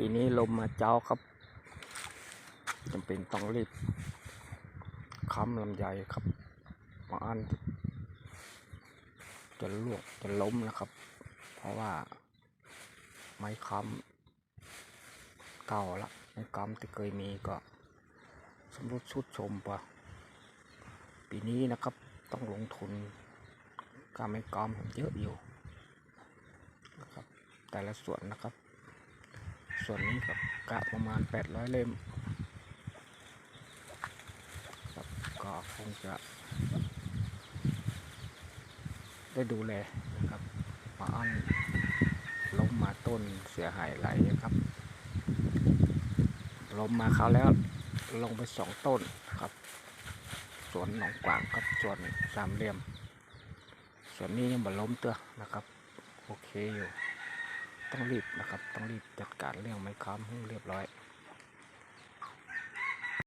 ปีนี้ลมมาเจ้าครับจำเป็นต้องรีบค้ำลำไยครับบางอันจะลวกจะล้มนะครับ เพราะว่าไม้ค้ำเก่าละไม้ค้ำที่เคยมีก็สำรุดสุดชมปะปีนี้นะครับต้องลงทุนการไม้ค้ำเยอะอยู่นะครับแต่ละส่วนนะครับ ส่วนนี้กับกะประมาณ 800 เล่มครับก็คงจะ ได้ดูแลนะครับมาอันล้มมาต้นเสียหายหลายนะครับล้มมาเขาวแล้วลงไปสองต้นครับ สวนหนองกวางกับสวนสามเหลี่ยม ส่วนนี้ยังบ่ล้มเตัวนะครับ โอเคอยู่ ต้องรีบนะครับ ต้องรีบจัดการเรื่องไม้ค้ำให้เรียบร้อย